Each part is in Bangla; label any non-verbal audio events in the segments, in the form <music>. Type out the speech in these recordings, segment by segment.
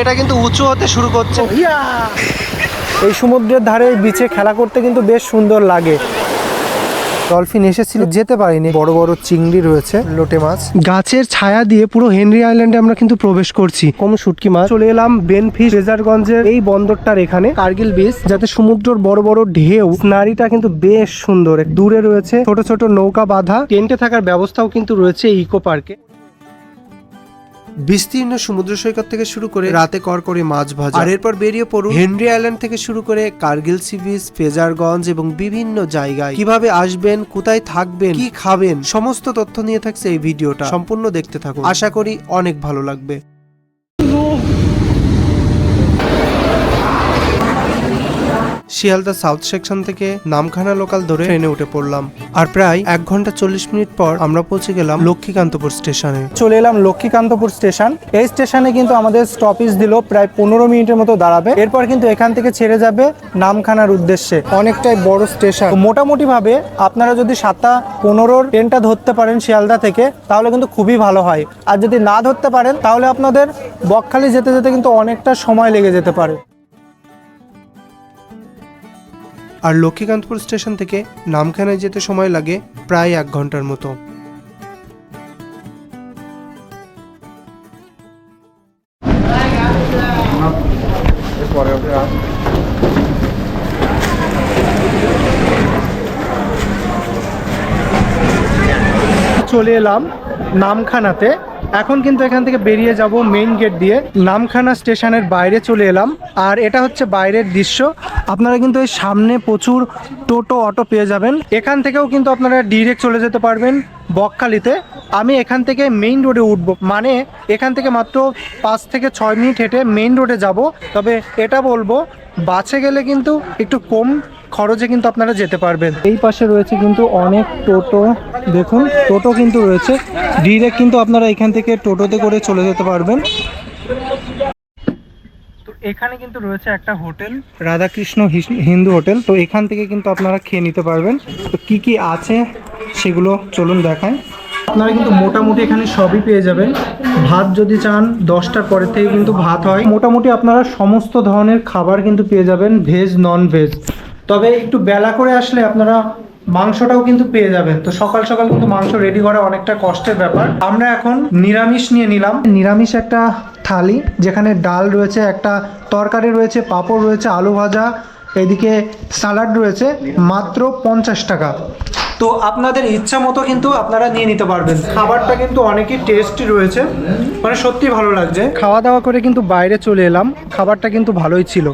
এটা কিন্তু উঁচু হতে শুরু করছে। এই সমুদ্রের ধারে বিচে খেলা করতে কিন্তু বেশ সুন্দর লাগে। ডলফিন এসেছিল যেতে পারিনি। বড় বড় চিংড়ি রয়েছে লোটে মাছ। গাছের ছায়া দিয়ে পুরো হেনরি আইল্যান্ডে আমরা কিন্তু প্রবেশ করছি। কম শুটকি মাছ। চলে এলাম বেনফিস রেজারগঞ্জের এই বন্দরটার এখানে কার্গিল বিচ যাতে সমুদ্রের বড় বড় ঢেউ। নারীটা কিন্তু বেশ সুন্দর দূরে রয়েছে ছোট ছোট নৌকা বাঁধা। টেন্টে থাকার ব্যবস্থাও কিন্তু রয়েছে ইকো পার্কে বিস্তীর্ণ সমুদ্র সৈকত থেকে শুরু করে রাতে করকরে মাছ ভাজা আর এরপর বেরিয়ে পড়ুন হেনরি আইল্যান্ড থেকে শুরু করে কার্গিল সি বিচ ফেজারগঞ্জ এবং বিভিন্ন জায়গায়। কীভাবে আসবেন কোথায় থাকবেন কি খাবেন সমস্ত তথ্য নিয়ে থাকছে এই ভিডিওটা। সম্পূর্ণ দেখতে থাকুন। আশা করি অনেক ভালো লাগবে। শিয়ালদা সাউথ সেকশন থেকে নামখানা লোকাল ধরে ট্রেনে উঠে পড়লাম। আর প্রায় এক ঘণ্টা চল্লিশ মিনিট পর আমরা পৌঁছে গেলাম লক্ষ্মীকান্তপুর স্টেশনে। চলে এলাম লক্ষ্মীকান্তপুর স্টেশন। এই স্টেশনে কিন্তু আমাদের স্টপেজ দিল, প্রায় পনেরো মিনিটের মতো দাঁড়াবে। এরপর কিন্তু এখান থেকে ছেড়ে যাবে নামখানার উদ্দেশ্যে। অনেকটাই বড় স্টেশন। মোটামুটি ভাবে আপনারা যদি সাতটা পনেরোর ট্রেনটা ধরতে পারেন শিয়ালদা থেকে, তাহলে কিন্তু খুবই ভালো হয়। আর যদি না ধরতে পারেন, তাহলে আপনাদের বকখালি যেতে যেতে কিন্তু অনেকটা সময় লেগে যেতে পারে। আর লক্ষ্মীকান্তপুর স্টেশন থেকে নামখানায় যেতে সময় লাগে প্রায় এক ঘণ্টার মতো। চলে এলাম নামখানাতে। এখন কিন্তু এখান থেকে বেরিয়ে যাব মেইন গেট দিয়ে। নামখানা স্টেশনের বাইরে চলে এলাম। আর এটা হচ্ছে বাইরের দৃশ্য। আপনারা কিন্তু এই সামনে প্রচুর টোটো, অটো পেয়ে যাবেন। এখান থেকেও কিন্তু আপনারা ডিরেক্ট চলে যেতে পারবেন বকখালিতে। আমি এখান থেকে মেইন রোডে উঠব। মানে এখান থেকে মাত্র পাঁচ থেকে ছয় মিনিট হেঁটে মেইন রোডে যাব। তবে এটা বলব, বাসে গেলে কিন্তু একটু কম খরচে কিন্তু আপনারা যেতে পারবেন। এই পাশে রয়েছে কিন্তু অনেক টোটো। দেখুন টোটো কিন্তু রয়েছে। ডিরেক্ট কিন্তু আপনারা এখান থেকে টোটোতে করে চলে যেতে পারবেন। তো এখানে কিন্তু রয়েছে একটা হোটেল রাধাকৃষ্ণ হিন্দু হোটেল। তো এখান থেকে কিন্তু আপনারা খেয়ে নিতে পারবেন। তো কি কি আছে সেগুলো চলুন দেখায় আপনারা কিন্তু মোটামুটি এখানে সবই পেয়ে যাবেন। ভাত যদি চান দশটার পরের থেকে কিন্তু ভাত হয়। মোটামুটি আপনারা সমস্ত ধরনের খাবার কিন্তু পেয়ে যাবেন ভেজ নন ভেজ তবে একটু বেলা করে আসলে আপনারা মাংসটাও কিন্তু পেয়ে যাবেন। তো সকাল সকাল কিন্তু মাংস রেডি করা অনেকটা কষ্টের ব্যাপার। আমরা এখন নিরামিষ নিয়ে নিলাম। নিরামিষ একটা থালি, যেখানে ডাল রয়েছে, একটা তরকারি রয়েছে, পাঁপড় রয়েছে, আলু ভাজা, এদিকে স্যালাড রয়েছে, মাত্র পঞ্চাশ টাকা। তো আপনাদের ইচ্ছা মতো কিন্তু আপনারা নিয়ে নিতে পারবেন। খাবারটা কিন্তু অনেকই টেস্টি রয়েছে। মানে সত্যি ভালো লাগছে। খাওয়া দাওয়া করে কিন্তু বাইরে চলে এলাম। খাবারটা কিন্তু ভালোই ছিল।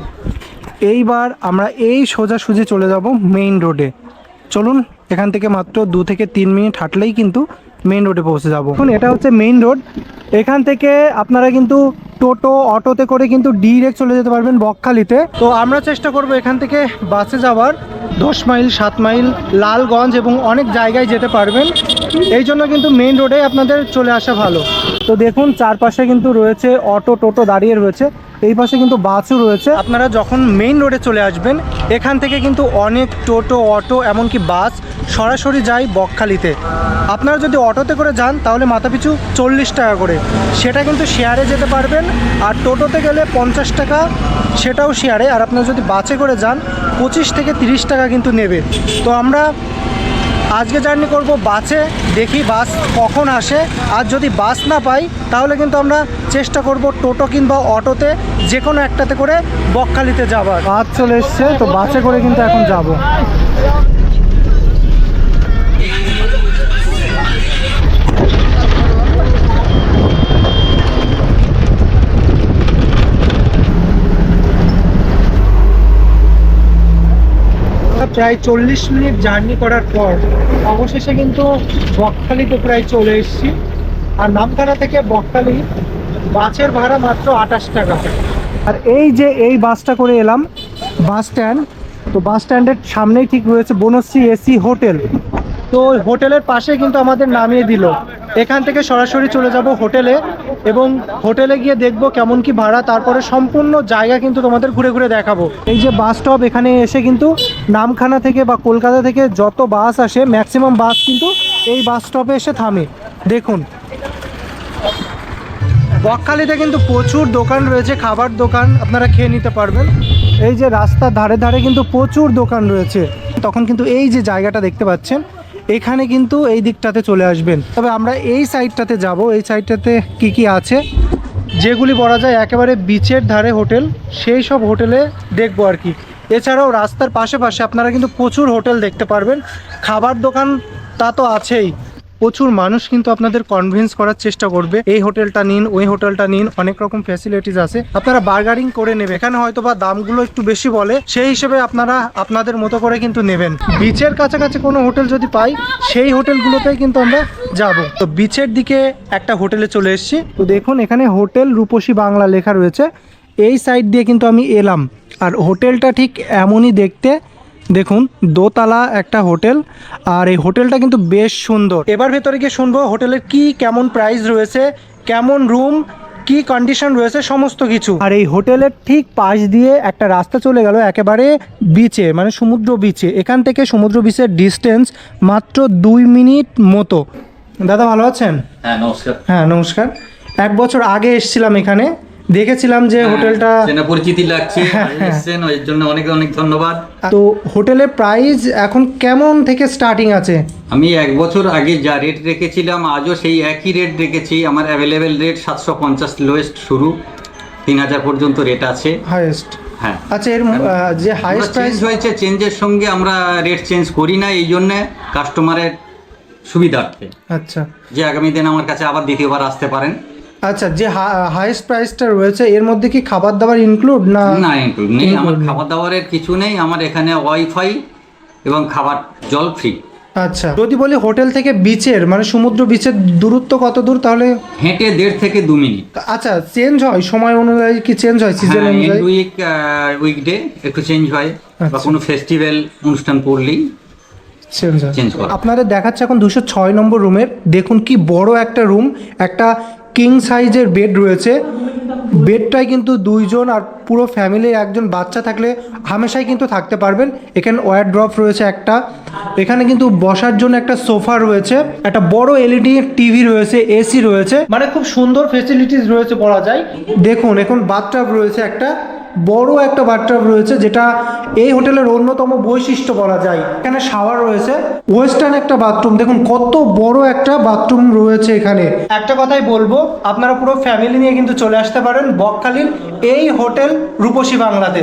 এইবার আমরা এই সোজাসুজি চলে যাব মেইন রোডে চলুন, এখান থেকে মাত্র দু থেকে তিন মিনিট হাঁটলেই কিন্তু মেইন রোডে পৌঁছে যাব। এখন এটা হচ্ছে মেইন রোড এখান থেকে আপনারা কিন্তু টোটো, অটোতে করে কিন্তু ডিরেক্ট চলে যেতে পারবেন বকখালিতে। তো আমরা চেষ্টা করব এখান থেকে বাসে যাওয়ার। দশ মাইল, সাত মাইল, লালগঞ্জ এবং অনেক জায়গায় যেতে পারবেন। এই জন্য কিন্তু মেইন রোডে আপনাদের চলে আসা ভালো। তো দেখুন, চারপাশে কিন্তু রয়েছে অটো, টোটো দাঁড়িয়ে রয়েছে। এই পাশে কিন্তু বাসও রয়েছে। আপনারা যখন মেইন রোডে চলে আসবেন, এখান থেকে কিন্তু অনেক টোটো, অটো, এমনকি বাস সরাসরি যায় বকখালিতে। আপনারা যদি অটোতে করে যান, তাহলে মাথাপিছু চল্লিশ টাকা করে। সেটা কিন্তু শেয়ারে যেতে পারবেন, আর টোটোতে গেলে পঞ্চাশ টাকা, সেটাও শেয়ারে আর আপনারা যদি বাসে করে যান, পঁচিশ থেকে তিরিশ টাকা কিন্তু নেবে। তো আমরা আজকে জার্নি করব বাসে, দেখি বাস কখন আসে। আর যদি বাস না পাই, তাহলে কিন্তু আমরা চেষ্টা করব টোটো কিংবা অটোতে যে কোনো একটাতে করে বকখালিতে যাবার। বাস চলে এসছে, তো বাসে করে কিন্তু এখন যাব। প্রায় চল্লিশ মিনিট জার্নি করার পর অবশেষে কিন্তু বকখালিতে প্রায় চলে এসেছি। আর নামখানা থেকে বকখালি বাসের ভাড়া মাত্র আঠাশ টাকা। আর এই যে এই বাসটা করে এলাম, বাস স্ট্যান্ড, তো বাস স্ট্যান্ডের সামনেই ঠিক রয়েছে বনশ্রী এসি হোটেল। তো হোটেলের পাশে কিন্তু আমাদের নামিয়ে দিল। এখান থেকে সরাসরি চলে যাব হোটেলে। এবং হোটেলে গিয়ে দেখব কেমন কি ভাড়া, তারপরে সম্পূর্ণ জায়গা কিন্তু তোমাদের ঘুরে ঘুরে দেখাবো। এই যে বাস স্টপ এখানে এসে কিন্তু নামখানা থেকে বা কলকাতা থেকে যত বাস আসে ম্যাক্সিমাম বাস কিন্তু এই বাস স্টপে এসে থামে। দেখুন। বকখালিতে কিন্তু প্রচুর দোকান রয়েছে, খাবার দোকান আপনারা খেয়ে নিতে পারবেন। এই যে রাস্তার ধারে ধারে কিন্তু প্রচুর দোকান রয়েছে। তখন কিন্তু এই যে জায়গাটা দেখতে পাচ্ছেন এখানে কিন্তু এই দিকটাতে চলে আসবেন। তবে আমরা এই সাইডটাতে যাব। এই সাইডটাতে কি কি আছে? যেগুলি বলা যায় একেবারে বিচের ধারে হোটেল, সেই সব হোটেলে দেখব আর কি। এছাড়াও রাস্তার পাশে পাশে আপনারা কিন্তু প্রচুর হোটেল দেখতে পারবেন। খাবার দোকান তা তো আছেই। প্রচুর মানুষ কিন্তু আপনাদের কনভিন্স করার চেষ্টা করবে। এই হোটেলটা নিন, ওই হোটেলটা নিন, অনেক রকম ফ্যাসিলিটিস আছে। আপনারা বার্গারিং করে নেবে। এখানে হয়তো বা দামগুলো একটু বেশি বলে, সেই হিসেবে আপনারা আপনাদের মতো করে কিন্তু নেবেন। বিচের কাছাকাছি কোনো হোটেল যদি পাই, সেই হোটেলগুলোতেই কিন্তু আমরা যাব। তো বিচের দিকে একটা হোটেলে চলে এসেছি। তো দেখুন, এখানে হোটেল রূপসী বাংলা লেখা রয়েছে। এই সাইড দিয়ে কিন্তু আমি এলাম। আর হোটেলটা ঠিক এমনই দেখতে দেখুন দোতলা একটা হোটেল আর এই হোটেলটা কিন্তু বেশ সুন্দর। এবার ভেতরে গিয়ে শুনব হোটেলের কি কেমন প্রাইস রয়েছে কেমন রুম কি কন্ডিশন রয়েছে সমস্ত কিছু। আর এই হোটেলের ঠিক পাশ দিয়ে একটা রাস্তা চলে গেল একেবারে বিচে মানে সমুদ্র বিচে এখান থেকে সমুদ্র বিচের ডিস্টেন্স মাত্র দুই মিনিট মতো। দাদা ভালো আছেন? হ্যাঁ নমস্কার। হ্যাঁ নমস্কার। এক বছর আগে এসেছিলাম এখানে। দেখেছিলাম যে হোটেলটা চেনা পরিচিতি লাগছে এসছেন ওই জন্য অনেক অনেক ধন্যবাদ। তো হোটেলের প্রাইস এখন কেমন থেকে স্টার্টিং আছে? আমি এক বছর আগে যা রেট রেখেছিলাম আজও সেই একই রেট রেখেছি। আমার অ্যাভেলেবেল রেট সাতশো পঞ্চাশ লোয়েস্ট শুরু। তিন হাজার পর্যন্ত রেট আছে। হাইয়েস্ট হ্যাঁ। আচ্ছা এর যে হাইয়েস্ট প্রাইস হয়েছে চেঞ্জের সঙ্গে আমরা রেট চেঞ্জ করি না এই জন্য কাস্টমারের সুবিধার্থে। আচ্ছা। যে আগামী দিন আমার কাছে আবার দ্বিতীয়বার আসতে পারেন। আচ্ছা যে হাইয়েস্ট প্রাইসটা রয়েছে এর মধ্যে কি খাবার দাবার ইনক্লুড না না ইনক্লুড নেই। আমার খাবার দাবারের কিছু নেই। আমার এখানে ওয়াইফাই এবং খাবার জল ফ্রি আচ্ছা যদি বলি হোটেল থেকে বিচের মানে সমুদ্র বিচের দূরত্ব কত দূর তাহলে? হেঁটে দেড় থেকে দু মিনিট। আচ্ছা চেঞ্জ হয়? সময় অনুযায়ী কি চেঞ্জ হয়? সিজন হ্যাঁ অনুযায়ী? উইক উইকডে একটু চেঞ্জ হয়। বা আচ্ছা। কোনো ফেস্টিভ্যাল অনুষ্ঠান পড়লেই আপনাদের দেখাচ্ছে এখন দুশো ছয় নম্বর রুমের। দেখুন কি বড় একটা রুম একটা কিং সাইজের বেড রয়েছে। বেডটায় কিন্তু দুইজন আর পুরো ফ্যামিলির একজন বাচ্চা থাকলে হামেশাই কিন্তু থাকতে পারবেন। এখানে ওয়ার ড্রপ রয়েছে একটা। এখানে কিন্তু বসার জন্য একটা সোফা রয়েছে। একটা বড় এলইডি টিভি রয়েছে এসি রয়েছে। মানে খুব সুন্দর ফেসিলিটিস রয়েছে বলা যায়। দেখুন এখন বাথটাব রয়েছে একটা। বড় একটা বাথটাব রয়েছে যেটা এই হোটেলের অন্যতম বৈশিষ্ট্য বলা যায়। এখানে শাওয়ার রয়েছে, ওয়েস্টার্ন একটা বাথরুম। দেখুন, কত বড় একটা বাথরুম রয়েছে এখানে। একটা কথাই বলব, আপনারা পুরো ফ্যামিলি নিয়ে কিন্তু চলে আসতে পারেন বকখালির এই হোটেল রূপসী বাংলাতে।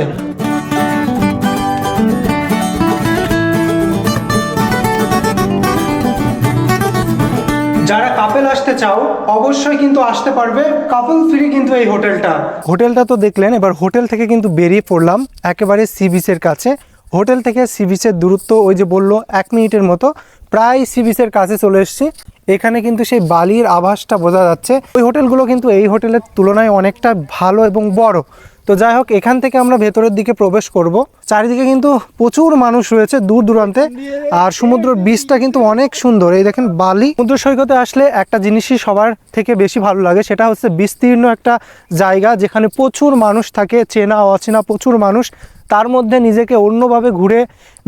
যারা কাপেল আসতে চাও, অবশ্যই কিন্তু আসতে পারবে। কাপল ফ্রি কিন্তু এই হোটেলটা। হোটেলটা তো দেখলেন, এবার হোটেল থেকে কিন্তু বেরিয়ে পড়লাম একেবারে সি বিচের কাছে। হোটেল থেকে সি বিচের দূরত্ব ওই যে বলল, এক মিনিটের মতো। প্রায় সি বিচের কাছে চলে এসেছি। এখানে কিন্তু সেই বালির আভাসটা বোঝা যাচ্ছে। ওই হোটেলগুলো কিন্তু এই হোটেলের তুলনায় অনেকটা ভালো এবং বড়। তো যাই হোক এখান থেকে আমরা ভেতরের দিকে প্রবেশ করব। চারিদিকে কিন্তু প্রচুর মানুষ রয়েছে দূর দূরান্তে। আর সমুদ্রের বীজটা কিন্তু অনেক সুন্দর। এই দেখেন, বালি। সমুদ্র সৈকতে আসলে একটা জিনিসই সবার থেকে বেশি ভালো লাগে, সেটা হচ্ছে বিস্তীর্ণ একটা জায়গা যেখানে প্রচুর মানুষ থাকে চেনা অচেনা প্রচুর মানুষ। তার মধ্যে নিজেকে অন্যভাবে ঘুরে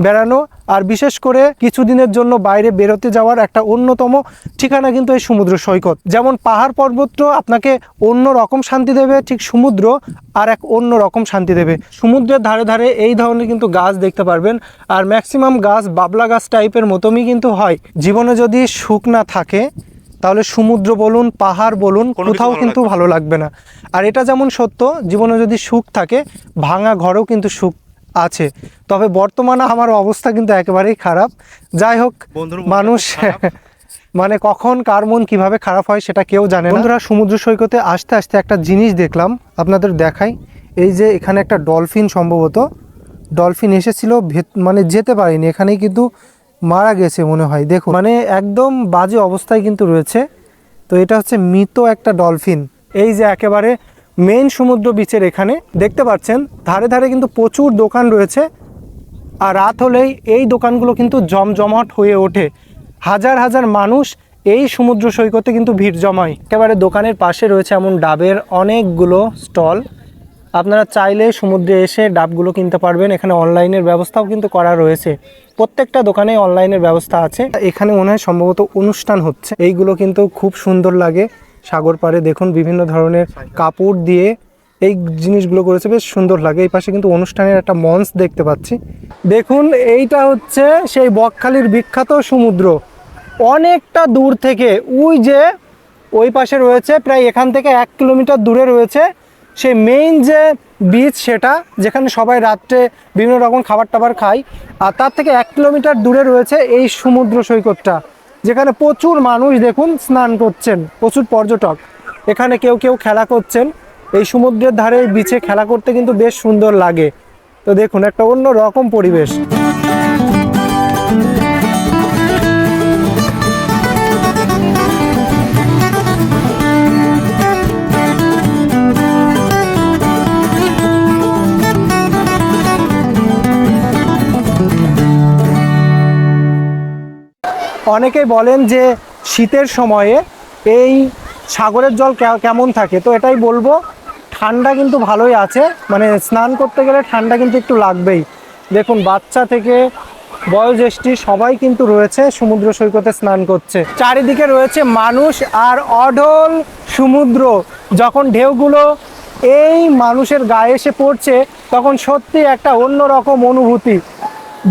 বেড়ানো আর বিশেষ করে কিছুদিনের জন্য বাইরে বেরোতে যাওয়ার একটা অন্যতম ঠিকানা কিন্তু এই সমুদ্র সৈকত। যেমন পাহাড় পর্বত আপনাকে অন্য রকম শান্তি দেবে, ঠিক সমুদ্র আর এক অন্য রকম শান্তি দেবে। সমুদ্রের ধারে ধারে এই ধরনের কিন্তু গাছ দেখতে পারবেন আর ম্যাক্সিমাম গাছ বাবলা গাছ টাইপের মতনই কিন্তু হয়। জীবনে যদি সুখ না থাকে তাহলে সমুদ্র বলুন পাহাড় বলুন কোথাও কিন্তু ভালো লাগবে না। আর এটা যেমন সত্য জীবনে যদি সুখ থাকে ভাঙা ঘরেও কিন্তু সুখ আছে। তবে বর্তমানে আমার অবস্থা কিন্তু একেবারেই খারাপ। যাই হোক মানুষ <laughs> মানে কখন কার মন কীভাবে খারাপ হয় সেটা কেউ জানে না। বন্ধুরা সমুদ্র সৈকতে আসতে আসতে একটা জিনিস দেখলাম আপনাদের দেখাই। এই যে এখানে একটা ডলফিন সম্ভবত। ডলফিন এসেছিল ভেত- মানে যেতে পারেনি। এখানেই কিন্তু মারা গেছে মনে হয়। দেখুন মানে একদম বাজে অবস্থায় কিন্তু রয়েছে। তো এটা হচ্ছে মৃত একটা ডলফিন। এই যে একেবারে মেন সমুদ্র বিচের এখানে, দেখতে পাচ্ছেন, ধারে ধারে কিন্তু প্রচুর দোকান রয়েছে। আর রাত হলেই এই দোকানগুলো কিন্তু জমজমাট হয়ে ওঠে। হাজার হাজার মানুষ এই সমুদ্র সৈকতে কিন্তু ভিড় জমায়। একেবারে দোকানের পাশে রয়েছে এমন ডাবের অনেকগুলো স্টল। আপনারা চাইলে সমুদ্রে এসে ডাবগুলো কিনতে পারবেন। এখানে অনলাইনের ব্যবস্থাও কিন্তু করা রয়েছে। প্রত্যেকটা দোকানে অনলাইনের ব্যবস্থা আছে। এখানে মনে হয় সম্ভবত অনুষ্ঠান হচ্ছে। এইগুলো কিন্তু খুব সুন্দর লাগে। সাগর পাড়ে দেখুন বিভিন্ন ধরনের কাপড় দিয়ে এই জিনিসগুলো করেছে। বেশ সুন্দর লাগে। এই পাশে কিন্তু অনুষ্ঠানের একটা মঞ্চ দেখতে পাচ্ছি। দেখুন, এইটা হচ্ছে সেই বকখালির বিখ্যাত সমুদ্র। অনেকটা দূর থেকে, ওই যে ওই পাশে রয়েছে, প্রায় এখান থেকে এক কিলোমিটার দূরে রয়েছে সেই মেইন যে বিচ সেটা, যেখানে সবাই রাত্রে বিভিন্ন রকম খাবার টাবার খায়, আর তার থেকে এক কিলোমিটার দূরে রয়েছে এই সমুদ্র সৈকতটা, যেখানে প্রচুর মানুষ দেখুন স্নান করছেন, প্রচুর পর্যটক। এখানে কেউ কেউ খেলা করছেন, এই সমুদ্রের ধারে বিচে খেলা করতে কিন্তু বেশ সুন্দর লাগে। তো দেখুন, একটা অন্য রকম পরিবেশ। অনেকেই বলেন যে শীতের সময়ে এই সাগরের জল কেমন থাকে? তো এটাই বলব, ঠান্ডা কিন্তু ভালোই আছে। মানে স্নান করতে গেলে ঠান্ডা কিন্তু একটু লাগবেই। দেখুন, বাচ্চা থেকে বয়োজ্যেষ্ঠী সবাই কিন্তু রয়েছে সমুদ্র সৈকতে স্নান করছে। চারিদিকে রয়েছে মানুষ আর অঢল সমুদ্র। যখন ঢেউগুলো এই মানুষের গায়ে এসে পড়ছে, তখন সত্যি একটা অন্যরকম অনুভূতি।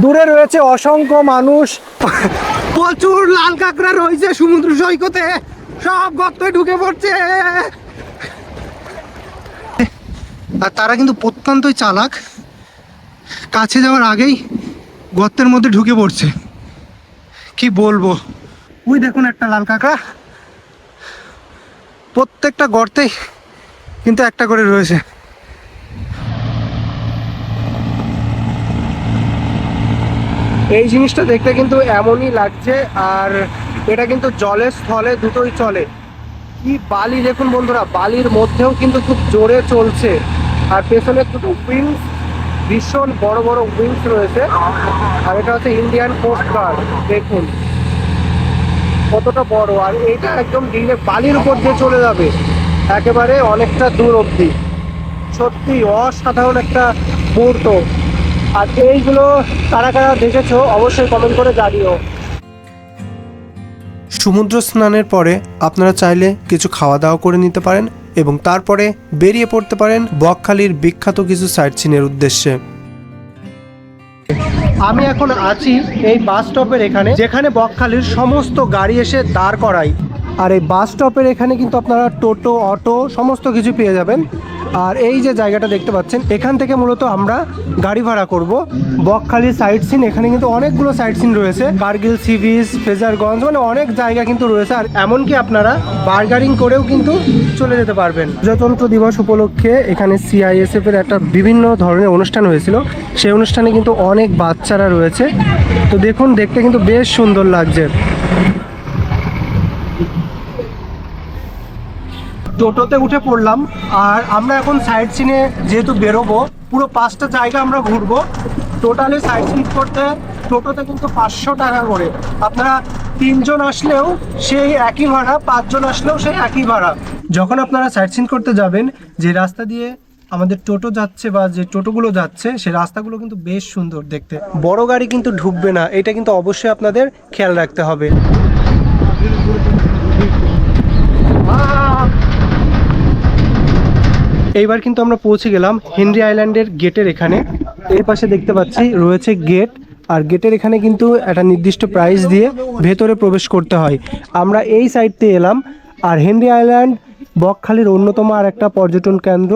দূরে রয়েছে অসংখ্য মানুষ। প্রচুর লাল কাঁকড়া রয়েছে সমুদ্র সৈকতে। সব গর্তে ঢুকে পড়ছে। আর তারা কিন্তু প্রত্যন্তই চালাক। কাছে যাওয়ার আগেই গর্তের মধ্যে ঢুকে পড়ছে। কি বলব? ওই দেখুন একটা লাল কাঁকড়া। প্রত্যেকটা গর্তেই কিন্তু একটা করে রয়েছে। এই জিনিসটা দেখতে কিন্তু এমনই লাগছে, আর এটা কিন্তু জলে স্থলে দুটোই চলে। কি বালি, দেখুন বন্ধুরা, বালির মধ্যেও কিন্তু খুব জোরে চলছে। আর পেছনে দুটো উইংস ভীষণ বড় বড় উইংস রয়েছে। আর এটা হচ্ছে ইন্ডিয়ান কোস্ট গার্ড দেখুন। কতটা বড়, আর এটা একদম ডিলে বালির উপর দিয়ে চলে যাবে। একেবারে অনেকটা দূর অবধি। সত্যি অসাধারণ একটা মুহূর্ত। আর এইগুলো কারা কারা দেখেছ অবশ্যই কমেন্ট করে জানিও। সমুদ্র স্নানের পরে আপনারা চাইলে কিছু খাওয়া দাওয়া করে নিতে পারেন এবং তারপরে বেরিয়ে পড়তে পারেন বকখালির বিখ্যাত কিছু সাইট সিনের উদ্দেশ্যে। আমি এখন আছি এই বাস স্টপের এখানে যেখানে বকখালির সমস্ত গাড়ি এসে দাঁড় করায়। আর এই বাস স্টপের এখানে কিন্তু আপনারা টোটো, অটো, সমস্ত কিছু পেয়ে যাবেন। আর এই যে জায়গাটা দেখতে পাচ্ছেন, এখান থেকে মূলত আমরা গাড়ি ভাড়া করব। বকখালি সাইট সিন এখানে কিন্তু অনেকগুলো সাইট সিন রয়েছে। কার্গিল সি বিচ ফেজারগঞ্জ মানে অনেক জায়গা কিন্তু রয়েছে। আর এমনকি আপনারা বার্গারিং করেও কিন্তু চলে যেতে পারবেন। প্রজাতন্ত্র দিবস উপলক্ষে এখানে সিআইএসএফ এর একটা বিভিন্ন ধরনের অনুষ্ঠান হয়েছিল। সেই অনুষ্ঠানে কিন্তু অনেক বাচ্চারা রয়েছে। তো দেখুন, দেখতে কিন্তু বেশ সুন্দর লাগছে। টোটোতে উঠে পড়লাম, আর আমরা এখন সাইড সিনে যেহেতু বেরোবো, পুরো পাঁচটা জায়গা আমরা ঘুরবো। টোটালি সাইড সিন করতে টোটোতে কিন্তু পাঁচশো টাকা করে। আপনারা তিনজন আসলেও সেই একই ভাড়া, পাঁচজন আসলেও সেই একই ভাড়া। যখন আপনারা সাইড সিন করতে যাবেন, যে রাস্তা দিয়ে আমাদের টোটো যাচ্ছে বা যে টোটোগুলো যাচ্ছে, সে রাস্তাগুলো কিন্তু বেশ সুন্দর দেখতে। বড় গাড়ি কিন্তু ঢুকবে না, এটা কিন্তু অবশ্যই আপনাদের খেয়াল রাখতে হবে। এইবার কিন্তু আমরা পৌঁছে গেলাম হেনরি আইল্যান্ডের গেটের এখানে। এর পাশে দেখতে পাচ্ছি রয়েছে গেট, আর গেটের এখানে কিন্তু একটা নির্দিষ্ট প্রাইস দিয়ে ভেতরে প্রবেশ করতে হয়। আমরা এই সাইড থেকে এলাম, আর হেনরি আইল্যান্ড বকখালির অন্যতম আর একটা পর্যটন কেন্দ্র,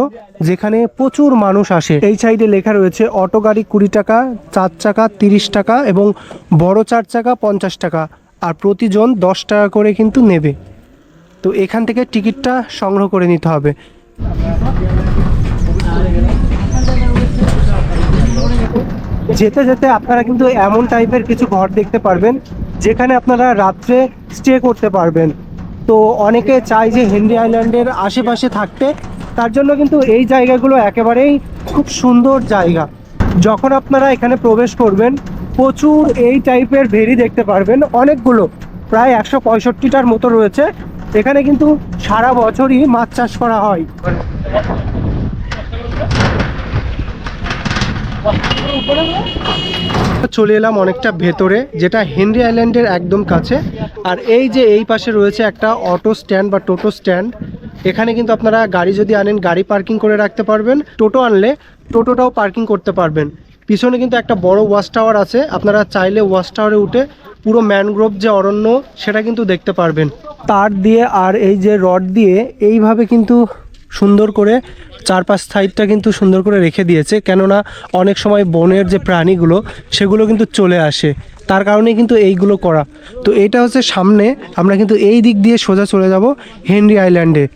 যেখানে প্রচুর মানুষ আসে। এই সাইডে লেখা রয়েছে, অটো গাড়ি কুড়ি টাকা, চার চাকা তিরিশ টাকা এবং বড় চার চাকা পঞ্চাশ টাকা, আর প্রতিজন দশ টাকা করে কিন্তু নেবে। তো এখান থেকে টিকিটটা সংগ্রহ করে নিতে হবে। যেতে যেতে আপনারা কিন্তু এমন টাইপের কিছু ঘর দেখতে পারবেন, যেখানে আপনারা রাত্রে স্টে করতে পারবেন। তো অনেকে চায় যে হেনরি আইল্যান্ডের আশেপাশে থাকতে, তার জন্য কিন্তু এই জায়গাগুলো একেবারেই খুব সুন্দর জায়গা। যখন আপনারা এখানে প্রবেশ করবেন, প্রচুর এই টাইপের ভেরি দেখতে পারবেন। অনেকগুলো, প্রায় একশো পঁয়ষট্টিটার মতো রয়েছে। এখানে কিন্তু সারা বছরই মাছ চাষ করা হয়। চলে এলাম অনেকটা ভেতরে, যেটা হেনরি আইল্যান্ডের একদম কাছে। আর এই যে এই পাশে রয়েছে একটা অটো স্ট্যান্ড বা টোটো স্ট্যান্ড। এখানে কিন্তু আপনারা গাড়ি যদি আনেন, গাড়ি পার্কিং করে রাখতে পারবেন। টোটো আনলে টোটোটাও পার্কিং করতে পারবেন। পিছনে কিন্তু একটা বড় ওয়াচ টাওয়ার আছে, আপনারা চাইলে ওয়াচ টাওয়ারে উঠে পুরো ম্যানগ্রোভ যে অরণ্য, সেটা কিন্তু দেখতে পারবেন। তার দিয়ে আর এই যে রড দিয়ে এইভাবে কিন্তু সুন্দর করে চারপাশ সাইডটা কিন্তু সুন্দর করে রেখে দিয়েছে। কেননা অনেক সময় বনের যে প্রাণীগুলো, সেগুলো কিন্তু চলে আসে। তার কারণে কিন্তু এইগুলো করা। তো এটা হচ্ছে সামনে, আমরা কিন্তু এই দিক দিয়ে সোজা চলে যাব হেনরি আইল্যান্ডে।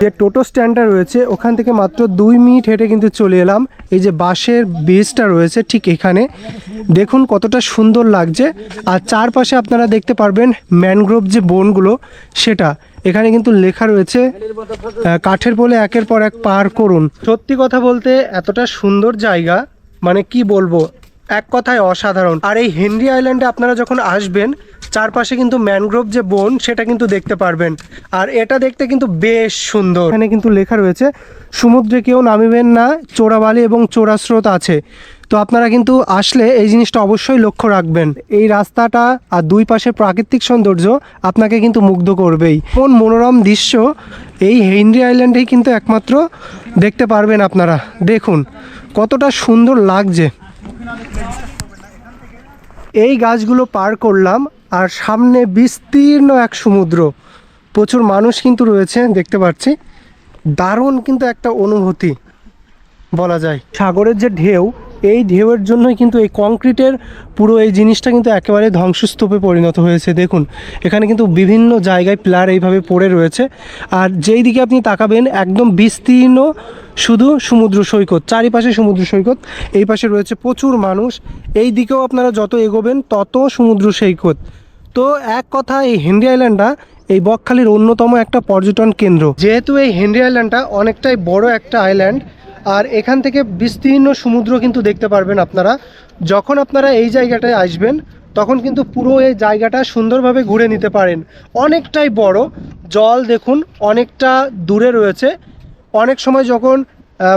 যে টোটো স্ট্যান্ডটা রয়েছে, ওখান থেকে মাত্র দুই মিনিট হেঁটে কিন্তু চলে এলাম। এই যে বাঁশের বেসটা রয়েছে ঠিক এখানে। দেখুন কতটা সুন্দর লাগছে। আর চারপাশে আপনারা দেখতে পারবেন ম্যানগ্রোভ যে বনগুলো, সেটা। এখানে কিন্তু লেখা রয়েছে কাঠের বলে একের পর এক পার করুন। সত্যি কথা বলতে এতটা সুন্দর জায়গা মানে কি বলব? এক কথায় অসাধারণ। আর এই হেনরি আইল্যান্ডে আপনারা যখন আসবেন চারপাশে কিন্তু ম্যানগ্রোভ যে বন, সেটা কিন্তু দেখতে পারবেন। আর এটা দেখতে কিন্তু বেশ সুন্দর। এখানে কিন্তু লেখা রয়েছে, সমুদ্রে কেউ নামিবেন না, চোরাবালি এবং চোরাস্রোত আছে। তো আপনারা কিন্তু আসলে এই জিনিসটা অবশ্যই লক্ষ্য রাখবেন। এই রাস্তাটা আর দুই পাশে প্রাকৃতিক সৌন্দর্য আপনাকে কিন্তু মুগ্ধ করবেই। কোন মনোরম দৃশ্য, এই হেনরি আইল্যান্ডেই কিন্তু একমাত্র দেখতে পারবেন আপনারা। দেখুন, কতটা সুন্দর লাগছে। এই গাছগুলো পার করলাম আর সামনে বিস্তীর্ণ এক সমুদ্র। প্রচুর মানুষ কিন্তু রয়েছে, দেখতে পাচ্ছি। দারুণ কিন্তু একটা অনুভূতি বলা যায়। সাগরের যে ঢেউ, এই ঢেউয়ের জন্যই কিন্তু এই কংক্রিটের পুরো এই জিনিসটা কিন্তু একেবারে ধ্বংসস্তূপে পরিণত হয়েছে। দেখুন, এখানে কিন্তু বিভিন্ন জায়গায় প্লার এইভাবে পড়ে রয়েছে। আর যেই দিকে আপনি তাকাবেন, একদম বিস্তীর্ণ শুধু সমুদ্র সৈকত, চারিপাশে সমুদ্র সৈকত, এই পাশে রয়েছে প্রচুর মানুষ। এই দিকেও আপনারা যত এগোবেন, তত সমুদ্র সৈকত। তো এক কথা, এই হেনরি আইল্যান্ডটা এই বকখালির অন্যতম একটা পর্যটন কেন্দ্র। যেহেতু এই হেনরি আইল্যান্ডটা অনেকটাই বড় একটা আইল্যান্ড, আর এখান থেকে বিস্তীর্ণ সমুদ্র কিন্তু দেখতে পারবেন আপনারা। যখন আপনারা এই জায়গাটায় আসবেন, তখন কিন্তু পুরো এই জায়গাটা সুন্দরভাবে ঘুরে নিতে পারেন। অনেকটাই বড়, জল দেখুন অনেকটা দূরে রয়েছে। অনেক সময় যখন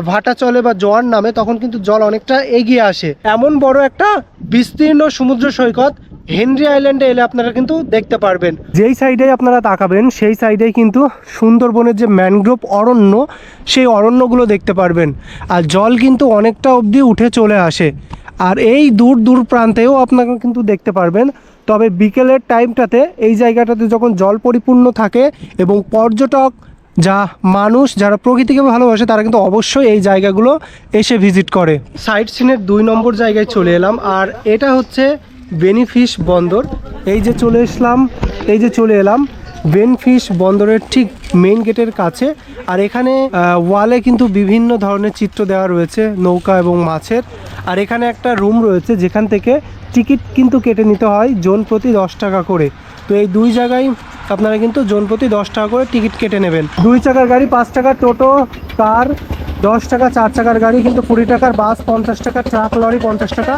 ভাটা চলে বা জোয়ার নামে, তখন কিন্তু জল অনেকটা এগিয়ে আসে। এমন বড় একটা বিস্তীর্ণ সমুদ্র সৈকত হেনরি আইল্যান্ডে এলে আপনারা কিন্তু দেখতে পারবেন। যেই সাইডে আপনারা তাকাবেন, সেই সাইডেই কিন্তু সুন্দরবনের যে ম্যানগ্রোভ অরণ্য, সেই অরণ্যগুলো দেখতে পারবেন। আর জল কিন্তু অনেকটা অবধি উঠে চলে আসে। আর এই দূর দূর প্রান্তেও আপনারা কিন্তু দেখতে পারবেন। তবে বিকেলের টাইমটাতে এই জায়গাটাতে যখন জল পরিপূর্ণ থাকে এবং পর্যটক, যা মানুষ, যারা প্রকৃতিকে ভালোবাসে, তারা কিন্তু অবশ্যই এই জায়গাগুলো এসে ভিজিট করে। সাইট সিনের দুই নম্বর জায়গায় চলে এলাম। আর এটা হচ্ছে বেনিফিশ বন্দর। এই যে চলে এসলাম, এই যে চলে এলাম, বেনফিশ বন্দরের ঠিক মেইন গেটের কাছে। আর এখানে ওয়ালে কিন্তু বিভিন্ন ধরনের চিত্র দেওয়া রয়েছে, নৌকা এবং মাছের। আর এখানে একটা রুম রয়েছে, যেখান থেকে টিকিট কিন্তু কেটে নিতে হয় জোন প্রতি দশ টাকা করে। তো এই দুই জায়গায় আপনারা কিন্তু জোন প্রতি দশ টাকা করে টিকিট কেটে নেবেন। দুই চাকার গাড়ি, পাঁচ টাকা টোটো, কার দশ টাকা, চার চাকার গাড়ি, কিন্তু কুড়ি টাকার বাস, পঞ্চাশ টাকা ট্রাক, লরি, পঞ্চাশ টাকা,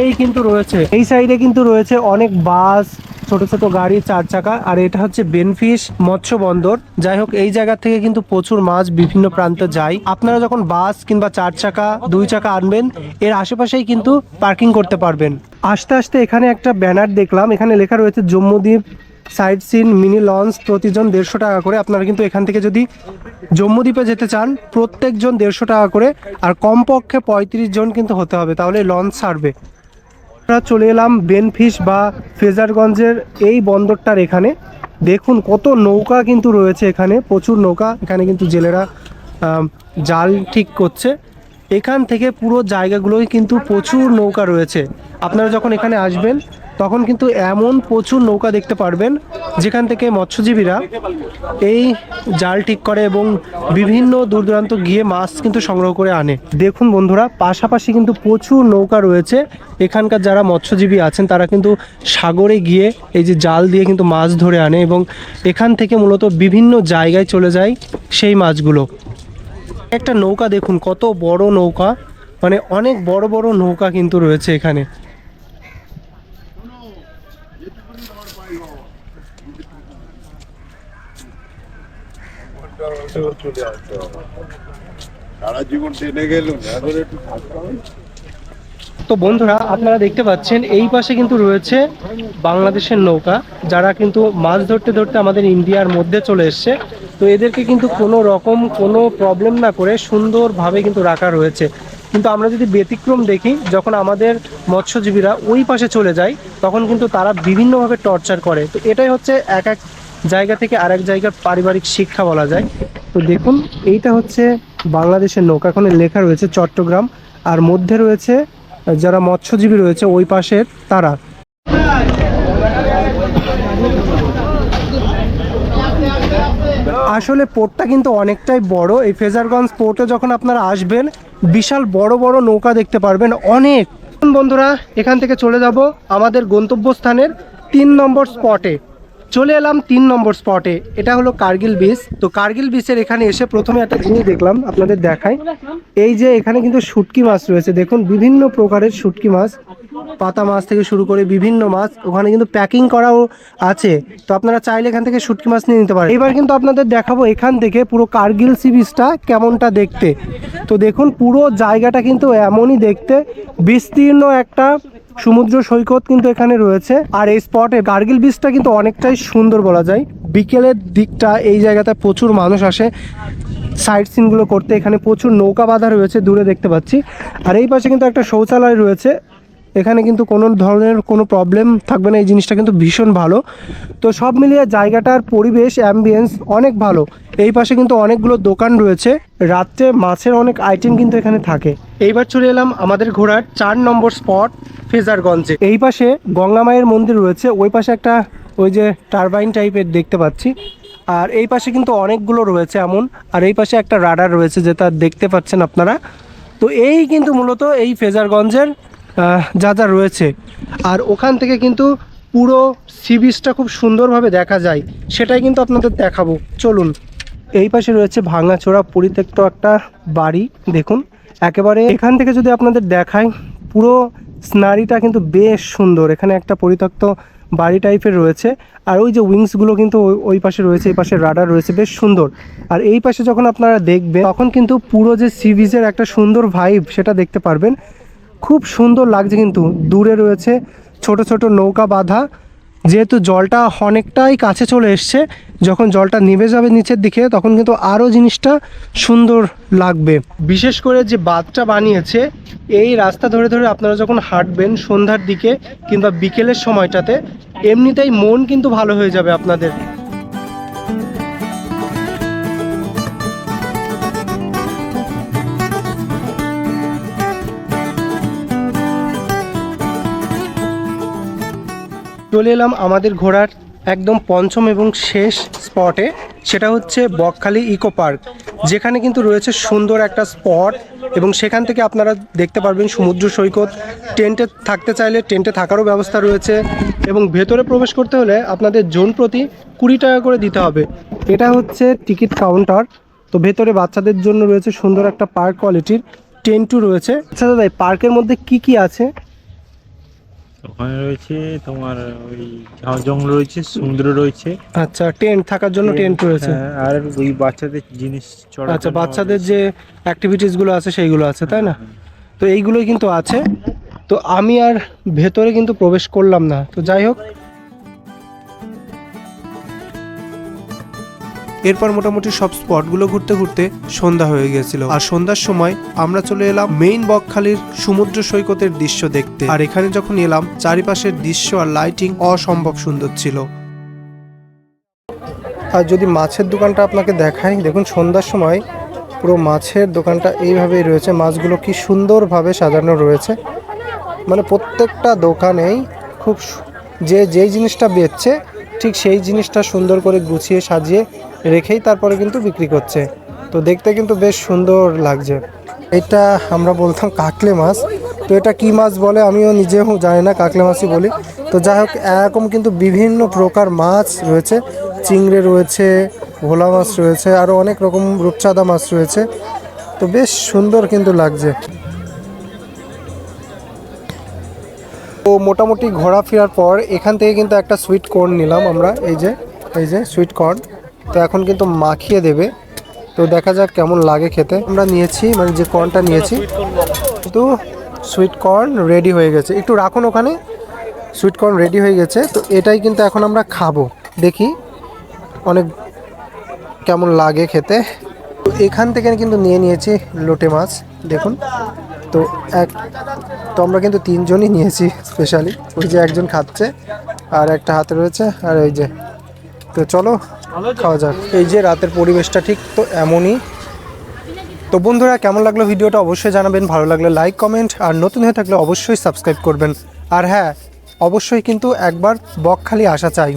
এই কিন্তু রয়েছে। এই সাইডে কিন্তু রয়েছে অনেক বাস, ছোট ছোট গাড়ি, চার চাকা, আর এটা হচ্ছে বেনফিশ মৎস্য বন্দর। যাই হোক, এই জায়গা থেকে কিন্তু প্রচুর মাছ বিভিন্ন প্রান্তে যায়। আপনারা যখন বাস কিংবা চার চাকা, দুই চাকা আনবেন, এর আশেপাশেই কিন্তু পার্কিং করতে পারবেন। আস্তে আস্তে এখানে একটা ব্যানার দেখলাম। এখানে লেখা রয়েছে Jambudwip side scene, mini launch, প্রতিজন দেড়শো টাকা করে। আপনারা কিন্তু এখান থেকে যদি জম্মুদ্বীপে যেতে চান, প্রত্যেকজন দেড়শো টাকা করে, আর কমপক্ষে পঁয়ত্রিশ জন কিন্তু হতে হবে, তাহলে লঞ্চ ছাড়বে। আমরা চলে এলাম বেনফিশ বা ফেজারগঞ্জের এই বন্দরটার এখানে। দেখুন কত নৌকা কিন্তু রয়েছে এখানে, প্রচুর নৌকা। এখানে কিন্তু জেলেরা জাল ঠিক করছে। এখান থেকে পুরো জায়গাগুলোই কিন্তু প্রচুর নৌকা রয়েছে। আপনারা যখন এখানে আসবেন তখন কিন্তু এমন প্রচুর নৌকা দেখতে পারবেন, যেখান থেকে মৎস্যজীবীরা এই জাল ঠিক করে এবং বিভিন্ন দূর দূরান্ত গিয়ে মাছ কিন্তু সংগ্রহ করে আনে। দেখুন বন্ধুরা, পাশাপাশি কিন্তু প্রচুর নৌকা রয়েছে। এখানকার যারা মৎস্যজীবী আছেন, তারা কিন্তু সাগরে গিয়ে এই যে জাল দিয়ে কিন্তু মাছ ধরে আনে এবং এখান থেকে মূলত বিভিন্ন জায়গায় চলে যায় সেই মাছগুলো। একটা নৌকা দেখুন, কত বড় নৌকা মানে অনেক বড় বড় নৌকা কিন্তু রয়েছে এখানে। চলে আসতে হবে সারা জীবন টেনে গেল এখন একটু থাকতে হবে তো বন্ধুরা আপনারা দেখতে পাচ্ছেন এই পাশে কিন্তু রয়েছে বাংলাদেশের নৌকা যারা কিন্তু মাছ ধরতে ধরতে আমাদের ইন্ডিয়ার মধ্যে চলে এসছে। তো এদেরকে কিন্তু কোনো রকম কোনো প্রবলেম না করে সুন্দরভাবে কিন্তু রাখা রয়েছে। কিন্তু আমরা যদি ব্যতিক্রম দেখি যখন আমাদের মৎস্যজীবীরা ওই পাশে চলে যায় তখন কিন্তু তারা বিভিন্নভাবে টর্চার করে। তো এটাই হচ্ছে এক এক জায়গা থেকে আরেক জায়গার পারিবারিক শিক্ষা বলা যায়। তো দেখুন, এইটা হচ্ছে বাংলাদেশের নৌকা। এখানে লেখা রয়েছে চট্টগ্রাম, আর মধ্যে রয়েছে, যারা মৎস্যজীবী রয়েছে, ওই পাশের তারা। আসলে পোর্টটা কিন্তু অনেকটাই বড়। এই ফেজারগঞ্জ পোর্টে যখন আপনারা আসবেন, বিশাল বড় বড় নৌকা দেখতে পারবেন। অনেক। বন্ধুরা, এখান থেকে চলে যাব আমাদের গন্তব্যস্থানের তিন নম্বর স্পটে। চলে এলাম তিন নম্বর স্পটে। এটা হলো কার্গিল বিচ। তো কার্গিল বিচের এখানে এসে প্রথমে একটা জিনিস দেখলাম, আপনাদের দেখাই। এই যে এখানে কিন্তু শুটকি মাছ রয়েছে। দেখুন, বিভিন্ন প্রকারের শুটকি মাছ, পাতা মাছ থেকে শুরু করে বিভিন্ন মাছ, ওখানে কিন্তু প্যাকিং করাও আছে। তো আপনারা চাইলে এখান থেকে শুটকি মাছ নিয়ে নিতে পারেন। এবার কিন্তু আপনাদের দেখাবো এখান থেকে পুরো কার্গিল সি বিচটা কেমনটা দেখতে। তো দেখুন, পুরো জায়গাটা কিন্তু এমনই দেখতে। বিস্তীর্ণ একটা সমুদ্র সৈকত কিন্তু এখানে রয়েছে। আর এই স্পটে গার্গিল বিচটা কিন্তু অনেকটাই সুন্দর বলা যায়। বিকেলের দিকটা এই জায়গাতে প্রচুর মানুষ আসে। সাইড সিনগুলো করতে এখানে প্রচুর নৌকা বাঁধা রয়েছে, দূরে দেখতে পাচ্ছি। আর এই পাশে কিন্তু একটা শৌচালয় রয়েছে। এখানে কিন্তু কোনো ধরনের কোনো প্রবলেম থাকবে না। এই জিনিসটা কিন্তু ভীষণ ভালো। তো সব মিলিয়ে জায়গাটার পরিবেশ অ্যাম্বিয়েন্স অনেক ভালো। এই পাশে কিন্তু অনেকগুলো দোকান রয়েছে। রাত্রে মাছের অনেক আইটেম কিন্তু এখানে থাকে। এইবার চলে এলাম আমাদের ঘোরার চার নম্বর স্পট ফেজারগঞ্জে। এই পাশে গঙ্গা মায়ের মন্দির রয়েছে। ওই পাশে একটা ওই যে টারবাইন টাইপের দেখতে পাচ্ছি। আর এই পাশে কিন্তু অনেকগুলো রয়েছে এমন। আর এই পাশে একটা রাডার রয়েছে যেটা দেখতে পাচ্ছেন আপনারা। তো এই কিন্তু মূলত এই ফেজারগঞ্জের যা যা রয়েছে। আর ওখান থেকে কিন্তু পুরো সি বিচটা খুব সুন্দরভাবে দেখা যায়। সেটাই কিন্তু আপনাদের দেখাবো। চলুন, এই পাশে রয়েছে ভাঙাচোরা পরিত্যক্ত একটা বাড়ি, দেখুন। একেবারে এখান থেকে যদি আপনাদের দেখায় পুরো স্নারিটা কিন্তু বেশ সুন্দর। এখানে একটা পরিত্যক্ত বাড়ি টাইপের রয়েছে। আর ওই যে উইংসগুলো কিন্তু ওই- পাশে রয়েছে, এই পাশে রাডার রয়েছে, বেশ সুন্দর। আর এই পাশে যখন আপনারা দেখবেন, তখন কিন্তু পুরো যে সি একটা সুন্দর ভাইব সেটা দেখতে পারবেন। খুব সুন্দর লাগছে কিন্তু দূরে রয়েছে ছোট ছোট নৌকা বাঁধা। যেহেতু জলটা অনেকটাই কাছে চলে এসছে, যখন জলটা নেমে যাবে নিচের দিকে, তখন কিন্তু আরও জিনিসটা সুন্দর লাগবে। বিশেষ করে যে বাঁধটা বানিয়েছে, এই রাস্তা ধরে ধরে আপনারা যখন হাঁটবেন সন্ধ্যার দিকে কিংবা বিকেলের সময়টাতে, এমনিতেই মন কিন্তু ভালো হয়ে যাবে আপনাদের। চলে এলাম আমাদের ঘোরার একদম পঞ্চম এবং শেষ স্পটে। সেটা হচ্ছে বকখালি ইকো পার্ক, যেখানে কিন্তু রয়েছে সুন্দর একটা স্পট এবং সেখান থেকে আপনারা দেখতে পারবেন সমুদ্র সৈকত। টেন্টে থাকতে চাইলে টেন্টে থাকারও ব্যবস্থা রয়েছে এবং ভেতরে প্রবেশ করতে হলে আপনাদের জোন প্রতি কুড়ি টাকা করে দিতে হবে। এটা হচ্ছে টিকিট কাউন্টার। তো ভেতরে বাচ্চাদের জন্য রয়েছে সুন্দর একটা পার্ক কোয়ালিটির টেন্টও রয়েছে। আচ্ছা দাদা পার্কের মধ্যে কি কি আছে? ওখানে রয়েছে তোমার ওই জঙ্গল রয়েছে সমুদ্র রয়েছে। আচ্ছা টেন্ট থাকার জন্য টেন্ট রয়েছে। হ্যাঁ, আর ওই বাচ্চাদের জিনিস চড়া আচ্ছা বাচ্চাদের যে অ্যাক্টিভিটিসগুলো আছে সেইগুলো আছে তাই না? তো এইগুলোই কিন্তু আছে। তো আমি আর ভেতরে কিন্তু প্রবেশ করলাম না। তো যাই হোক এরপর মোটামুটি সব স্পটগুলো ঘুরতে ঘুরতে সন্ধ্যা হয়ে গিয়েছিল আর সন্ধ্যার সময় আমরা চলে এলাম মেইন বকখালির সমুদ্র সৈকতের দৃশ্য দেখতে। আর এখানে যখন এলাম, চারিপাশের দৃশ্য আর লাইটিং অসম্ভব সুন্দর ছিল। আর যদি মাছের দোকানটা আপনাকে দেখাই, দেখুন সন্ধ্যার সময় পুরো মাছের দোকানটা এইভাবেই রয়েছে। মাছগুলো কি সুন্দরভাবে সাজানো রয়েছে। মানে প্রত্যেকটা দোকানেই খুব যে যেই জিনিসটা বেচছে, ঠিক সেই জিনিসটা সুন্দর করে গুছিয়ে সাজিয়ে রেখেই তারপরে কিন্তু বিক্রি করছে। তো দেখতে কিন্তু বেশ সুন্দর লাগছে। এটা আমরা বলতাম কাকলে মাছ। তো এটা কি মাছ বলে আমিও নিজেও জানি না, কাকলে মাছই বলি। তো যাই হোক, এরকম কিন্তু বিভিন্ন প্রকার মাছ রয়েছে। চিংড়ে রয়েছে, ভোলা মাছ রয়েছে আরও অনেক রকম রূপচাঁদা মাছ রয়েছে। তো বেশ সুন্দর কিন্তু লাগছে। তো মোটামুটি ঘোরাফেরার পর এখান থেকে কিন্তু একটা সুইট কর্ন নিলাম আমরা। এই যে এই যে সুইট কর্ন তো এখন কিন্তু মাখিয়ে দেবে। তো দেখা যাক কেমন লাগে খেতে। আমরা নিয়েছি মানে যে কর্নটা নিয়েছি, কিন্তু সুইট কর্ন রেডি হয়ে গেছে। একটু রাখুন ওখানে সুইট কর্ন রেডি হয়ে গেছে। তো এটাই কিন্তু এখন আমরা খাব। দেখি অনেক কেমন লাগে খেতে। তো এখান থেকে কিন্তু নিয়ে নিয়েছি লোটে মাছ, দেখুন। তো এক, তো আমরা কিন্তু তিনজনই নিয়েছি স্পেশালি ওই যে একজন খাচ্ছে, আর একটা হাতে রয়েছে, আর ওই যে তো চলো, খাওয়া যাক। এই যে রাতের পরিবেশটা ঠিক তো এমনই। তো বন্ধুরা, কেমন লাগল ভিডিওটা অবশ্যই জানাবেন। ভালো লাগলে লাইক কমেন্ট আর নতুন হয়ে থাকলে অবশ্যই সাবস্ক্রাইব করবেন। আর হ্যাঁ অবশ্যই কিন্তু একবার বকখালি আসা চাই।